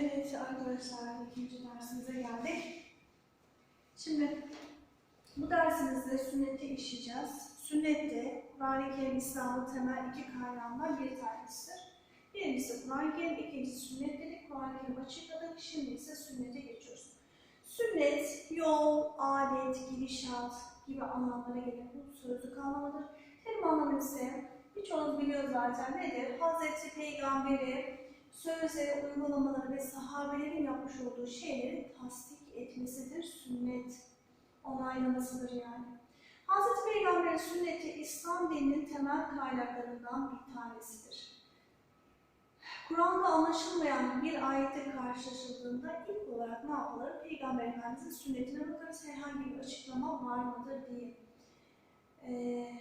Evet arkadaşlar ikinci dersimize geldik. Şimdi bu dersimizde sünneti işleyeceğiz. Sünnette Kur'an-ı Kerim İslam'ın temel iki kaynağından bir tanesidir. Birincisi Kur'an-ı Kerim, ikincisi sünnet dedik. Kur'an-ı Kerim açıkladık. Şimdi ise sünnete geçiyoruz. Sünnet, yol, adet, gidişat gibi anlamlara gelen bu sözlük anlamıdır. Terim anlamı ise birçoğunuz biliyor zaten nedir? Hazreti Peygamber'i sözleri, uygulamaları ve sahabelerin yapmış olduğu şeyleri tasdik etmesidir. Sünnet onaylamasıdır yani. Hazreti Peygamber'in sünneti İslam dininin temel kaynaklarından bir tanesidir. Kur'an'da anlaşılmayan bir ayette karşılaşıldığında ilk olarak ne yapılır? Peygamber Efendimiz'in sünnetine bakarız. Herhangi bir açıklama var mıdır diye. Ee,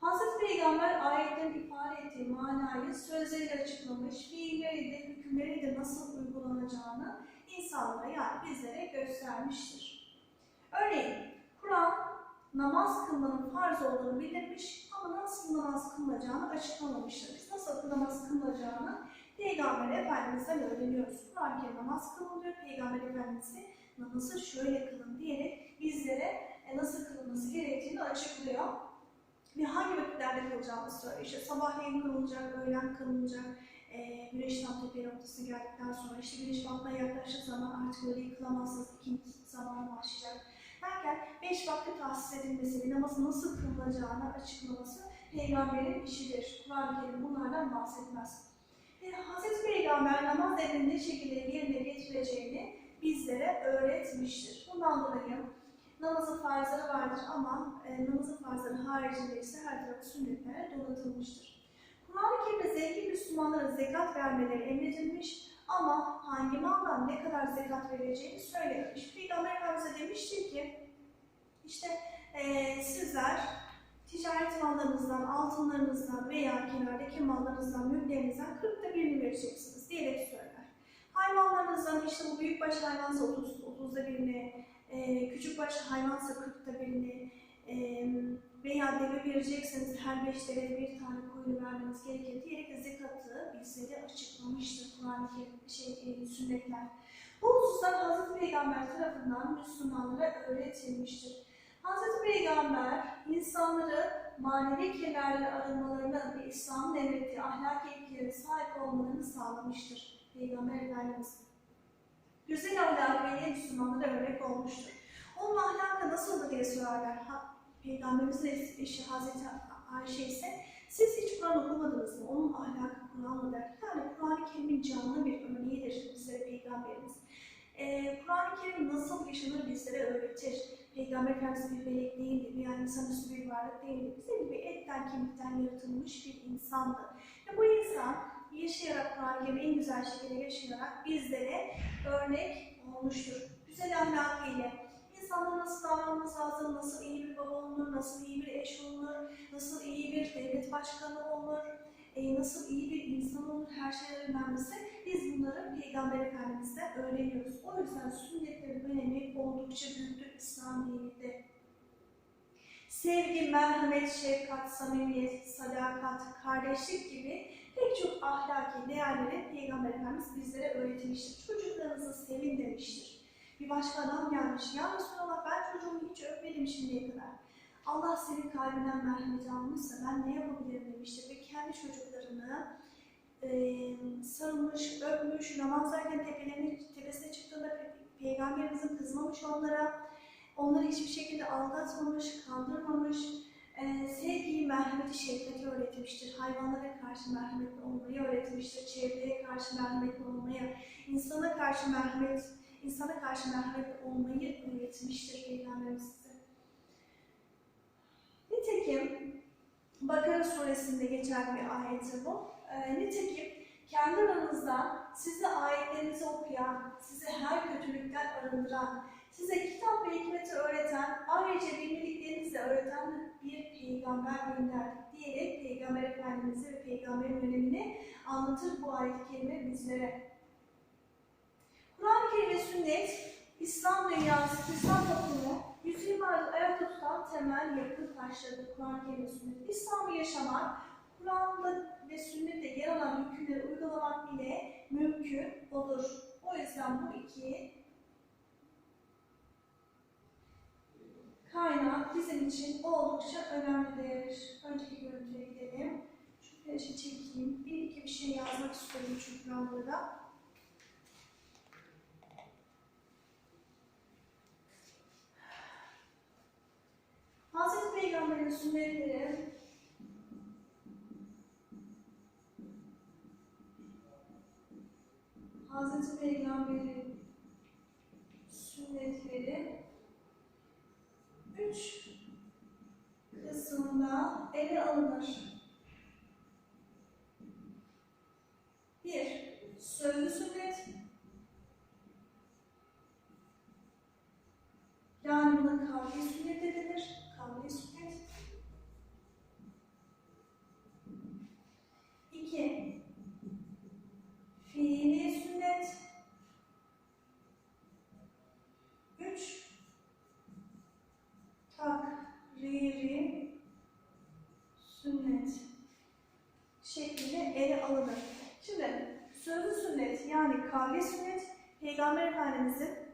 Hazreti Peygamber ayetlerin ifade ettiği manayı sözleriyle açıklamış, fiilleriyle, hükümleriyle nasıl uygulanacağını insanlara yani bizlere göstermiştir. Örneğin Kur'an namaz kılmanın farz olduğunu bildirmiş ama nasıl namaz kılınacağını açıklamamıştır. Biz nasıl namaz kılınacağını Peygamber Efendimiz'den öğreniyoruz. Kur'an-ı namaz kılınıyor, Peygamber Efendimiz de namazı şöyle kılın diyerek bizlere e, nasıl kılınması gerektiğini açıklıyor ve hangi vakitlerde kılacağımızı söylüyor. İşte sabahleyin kılınacak, öğlen kılınacak, e, güneş tam tepe noktasına geldikten sonra işte güneş batmaya yaklaştığı zaman artık öğleyi kılamazsınız, ikinci zamanı başlayacak. Derken beş vakti tahsis edilmesi ve namazın nasıl kılınacağını açıklaması peygamberin işidir. Kur'an-ı Kerim bunlardan bahsetmez. E, Hz. Peygamber namaz emrini ne şekilde yerine getireceğini bizlere öğretmiştir. Bundan dolayı namazın farzları vardır ama e, namazın farzları haricinde ise her tarafı sünnetlere donatılmıştır. Kur'an-ı Kerim'de zengin Müslümanlara zekat vermeleri emredilmiş ama hangi maldan ne kadar zekat vereceğini söylememiş. Peygamber Efendimiz'e demiştir ki, işte e, sizler ticaret mallarınızdan, altınlarınızdan veya kenardaki mallarınızdan, mülklerinizden kırkta birini vereceksiniz diyerek söyler. Hayvanlarınızdan işte bu büyükbaş hayvansa 30, 30'da birini, e, küçükbaş hayvansa 40'ta birini e, veya deve verecekseniz her beş deveye bir tane koyunu vermeniz gerekir diyerek de zekatı bizlere açıklamıştır Kur'an-ı Kerim şey, e, sünnetler. Bu hususlar Hazreti Peygamber tarafından Müslümanlara öğretilmiştir. Hazreti Peygamber insanları manevi kirlerle arınmalarını ve İslam'ın emrettiği ahlaki ilkelere sahip olmalarını sağlamıştır. Peygamber Efendimiz güzel ahlakıyla Müslümanlara örnek olmuştur. Onun ahlakı nasıldı diye sorarlar. Ha, Peygamberimizin eşi Hazreti Ayşe ise siz hiç Kur'an okumadınız mı? Onun ahlakı Kur'an'la der. Yani Kur'an-ı Kerim'in canlı bir örneğidir bizlere Peygamberimiz. Ee, Kur'an-ı Kerim nasıl yaşanır bizlere öğretir. Peygamber Efendimiz bir melek değildi, yani insanüstü bir varlık değildi. Bizim gibi etten kemikten yaratılmış bir insandı. Ve bu insan yaşayarak Kur'an-ı en güzel şekilde yaşayarak bizlere örnek olmuştur. Güzel ahlakıyla, insanlara nasıl davranması lazım, nasıl iyi bir baba olunur, nasıl iyi bir eş olunur, nasıl iyi bir devlet başkanı olur, e, nasıl iyi bir insan olur, her şeyden önemlisi biz bunları Peygamber Efendimiz'den öğreniyoruz. O yüzden sünnetlerin önemi oldukça büyüktür İslam dininde. Sevgi, merhamet, şefkat, samimiyet, sadakat, kardeşlik gibi pek çok ahlaki değerleri Peygamber Efendimiz bizlere öğretmiştir. Çocuklarınızı sevin demiştir. Bir başka adam gelmiş, ya Resulallah ben çocuğumu hiç öpmedim şimdiye kadar. Allah senin kalbinden merhamet almışsa ben ne yapabilirim demiştir ve kendi çocuklarını e, sarılmış, öpmüş, namazdayken tepelerine, tepesine çıktığında pe Peygamberimizin kızmamış onlara, onları hiçbir şekilde aldatmamış, kandırmamış, e, sevgiyi, merhameti, şefkati öğretmiştir. Hayvanlara karşı merhametli olmayı öğretmiştir. Çevreye karşı merhametli olmayı, insana karşı merhamet, insana karşı merhametli olmayı öğretmiştir Peygamberimiz size. Nitekim Bakara suresinde geçen bir ayeti bu. E, nitekim kendi aranızda size ayetlerinizi okuyan, size her kötülükten arındıran, size kitap ve hikmeti öğreten, ayrıca bilmediklerinizi de öğreten bir peygamber gönderdik diyerek Peygamber Efendimiz'i ve peygamberin önemini anlatır bu ayet-i kerime bizlere. Kur'an-ı Kerim ve sünnet, İslam dünyası, İslam toplumu, yüzyıllardır ayakta tutan temel yapı taşları Kur'an-ı Kerim ve sünnet. İslam'ı yaşamak, Kur'an'da ve sünnette yer alan hükümleri uygulamak ile mümkün olur. O yüzden bu iki kaynak bizim için oldukça önemlidir. Önceki görüntüye gidelim. Şu flaşı çekeyim. Bir iki bir şey yazmak istiyorum çünkü ben burada. Hazreti Peygamber'in sünnetleri Hazreti Peygamber'in sünnetleri üç kısımda ele alınır. Bir, sözlü sünnet. Yani buna kavli sünnet de denir. Kavli sünnet. İki, fiili sünnet. Üç, takriri sünnet şeklinde ele alınır. Şimdi sözlü sünnet yani kavli sünnet Peygamber Efendimiz'in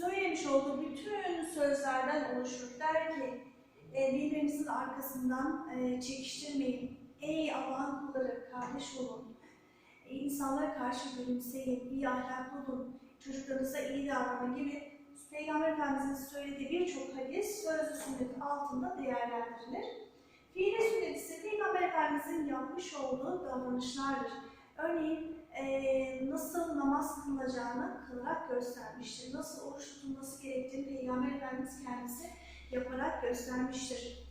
söylemiş olduğu bütün sözlerden oluşur. Der ki e, birbirinizin arkasından e, çekiştirmeyin. Ey Allah'ın kulları kardeş olun. E, insanlara karşı gülümseyin, iyi ahlaklı olun. Çocuklarınıza iyi davranın gibi Peygamber Efendimiz'in söylediği birçok hadis sözlü sünnet altında değerlendirilir. Fiili sünnet ise Peygamber Efendimiz'in yapmış olduğu davranışlardır. Örneğin eee, nasıl namaz kılınacağını kılarak göstermiştir. Nasıl oruç tutulması gerektiğini Peygamber Efendimiz kendisi yaparak göstermiştir.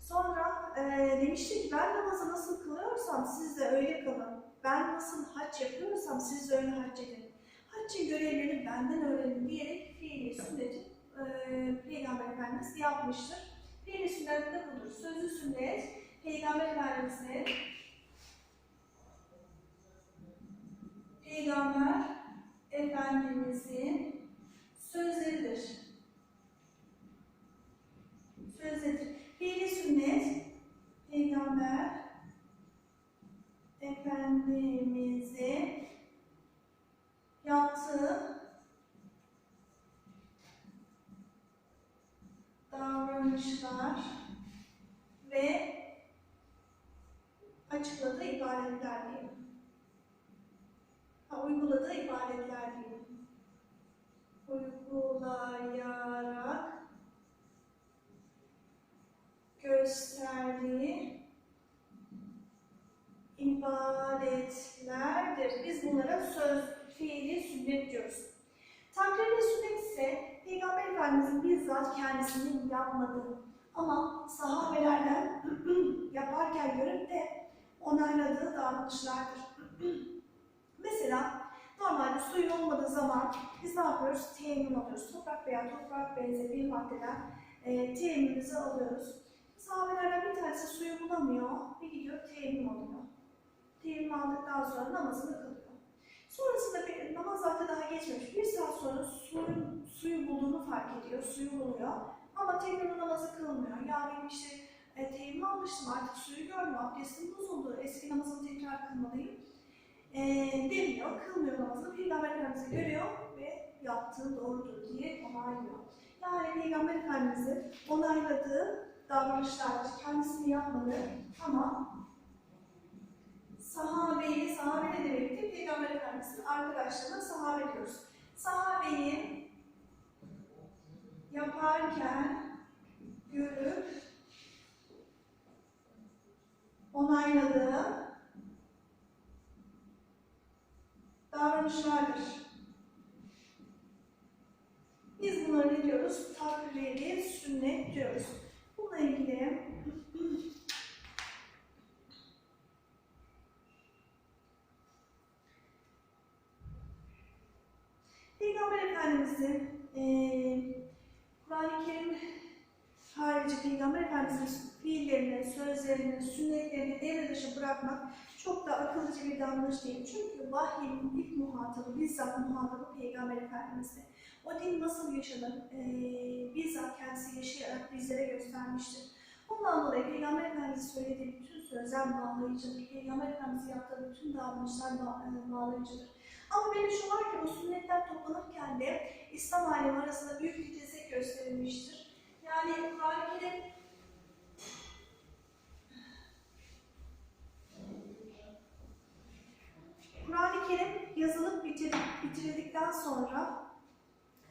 Sonra eee demiştir ki ben namazı nasıl kılıyorsam siz de öyle kılın. Ben nasıl hac yapıyorsam siz de öyle hac edin. Haccın görevlerini benden öğrenin diyerek fiili sünneti eee, Peygamber Efendimiz yapmıştır. Fiili sünnet de budur. Sözlü sünnet Peygamber Efendimiz'in Peygamber Efendimiz'in sözleridir. Sözleridir. Fiili sünnet Peygamber Efendimiz'in yaptığı davranışlar ve açıkladığı ibadetler diyelim. Uyguladığı ibadetler diyelim. Uygulayarak gösterdiği ibadetlerdir. Biz bunlara söz, fiili, sünnet diyoruz. Takrir ve sünnet ise Peygamber Efendimizin bizzat kendisinin yapmadığı ama sahabelerden yaparken görüp de onayladığı davranışlardır. Mesela normalde suyun olmadığı zaman biz ne yapıyoruz? Temin alıyoruz. Toprak veya toprak benzeri bir maddeden e, teminimizi alıyoruz. Sahabelerden bir tanesi suyu bulamıyor, bir gidiyor temin alıyor. Temin aldıktan sonra namazını kılıyor. Sonrasında bir namaz vakti daha geçmemiş. Bir saat sonra suyun, suyu bulduğunu fark ediyor, suyu buluyor. Ama tekrar namazı kılmıyor. Ya benim işte e, temin almıştım artık suyu görmüyor, abdestim bozuldu, eski namazımı tekrar kılmalıyım e, demiyor, kılmıyor namazını. Peygamber Efendimiz'i görüyor ve yaptığı doğrudur diye onaylıyor. Yani Peygamber Efendimiz'i onayladığı davranışlardır. Kendisini yapmadı ama sahabeyi, sahabe ne demektir? Peygamber Efendimiz'in arkadaşlarına sahabe diyoruz. Sahabeyi yaparken görüp onayladığı davranışlardır. Biz bunları ne diyoruz? Takriri sünnet diyoruz. Bununla ilgili Peygamber Efendimiz'in eee Kur'an-ı Kerim harici Peygamber Efendimiz'in fiillerini, sözlerini, sünnetlerini devre dışı bırakmak çok da akıllıca bir davranış değil. Çünkü vahyin ilk muhatabı, bizzat muhatabı Peygamber Efendimiz'di. O din nasıl yaşanır, eee bizzat kendisi yaşayarak bizlere göstermiştir. Ondan dolayı Peygamber Efendimiz söylediği bütün sözel bağlayıcıdır. Peygamber Efendimiz'in yaptığı bütün davranışlar e, bağlayıcıdır. Ama benim şu var ki bu sünnetler toplanırken de İslam alemi arasında büyük bir titizlik gösterilmiştir. Yani Kur'an-ı Kerim Kur'an-ı Kerim yazılıp bitir- bitirildikten sonra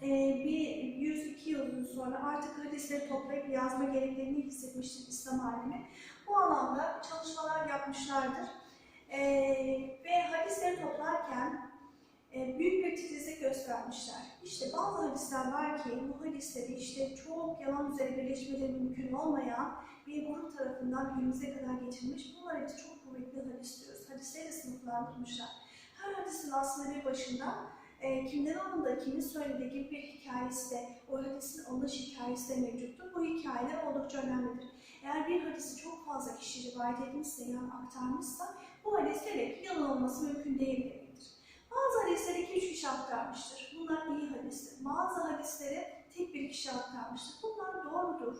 e, bir 102 yıl sonra artık hadisleri toplayıp yazma gereklerini hissetmiştir İslam alemi. Bu alanda çalışmalar yapmışlardır. E, ve hadisleri toplarken e, büyük bir titizlik göstermişler. İşte bazı hadisler var ki bu hadisleri işte çok yalan üzere birleşmeleri mümkün olmayan bir grup tarafından günümüze kadar getirilmiş. Bunlar hepsi çok kuvvetli hadis diyoruz. Hadisleri sınıflandırmışlar. Her hadisin aslında bir başında e, kimden alındığı, kimin söylediği gibi bir hikayesi de, o hadisin alınış hikayesi de mevcuttur. Bu hikayeler oldukça önemlidir. Eğer bir hadisi çok fazla kişi rivayet etmişse, yani aktarmışsa, bu hadis demek ki yalan olması mümkün değil demektir. Bazı hadisleri iki üç kişi aktarmıştır. Bunlar iyi hadistir. Bazı hadisleri tek bir kişi aktarmıştır. Bunlar doğrudur.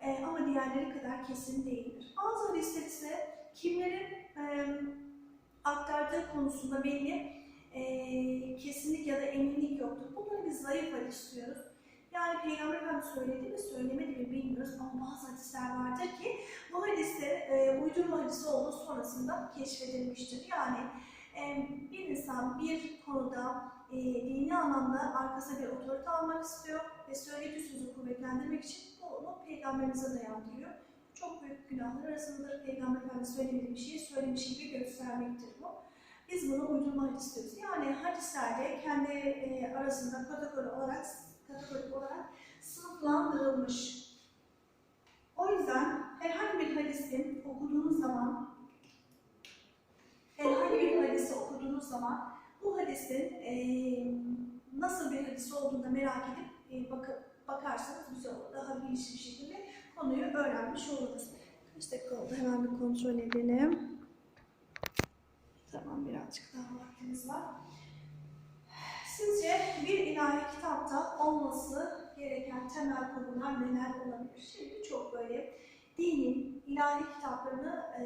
E, ama diğerleri kadar kesin değildir. Bazı hadisler ise kimlerin e, aktardığı konusunda belli Hadis diyoruz. Yani Peygamber Efendimiz söyledi mi söylemedi mi bilmiyoruz ama bazı hadisler vardır ki bu hadisler e, uydurma hadisi olduğu sonrasında keşfedilmiştir. Yani e, bir insan bir konuda e, dini anlamda arkasına bir otorite almak istiyor ve söylediği sözü kuvvetlendirmek için bunu peygamberimize dayandırıyor. Çok büyük günahlar arasındadır. Peygamber Efendimiz söylemediği bir şeyi söylemiş gibi göstermektir bu. Biz bunu uydurma hadis diyoruz. Yani hadislerde kendi e, arasında kategori olarak kategorik olarak sınıflandırılmış. O yüzden herhangi bir hadisin okuduğunuz zaman herhangi bir hadisi okuduğunuz zaman bu hadisin e, nasıl bir hadis olduğunu merak edip e, bakıp bakarsanız güzel olur. Daha geniş bir şekilde konuyu öğrenmiş oluruz. Kaç dakika oldu? Hemen bir kontrol edelim. Tamam birazcık daha vaktimiz var. Sizce bir ilahi kitapta olması gereken temel konular neler olabilir? Şimdi çok böyle dinin ilahi kitaplarını e,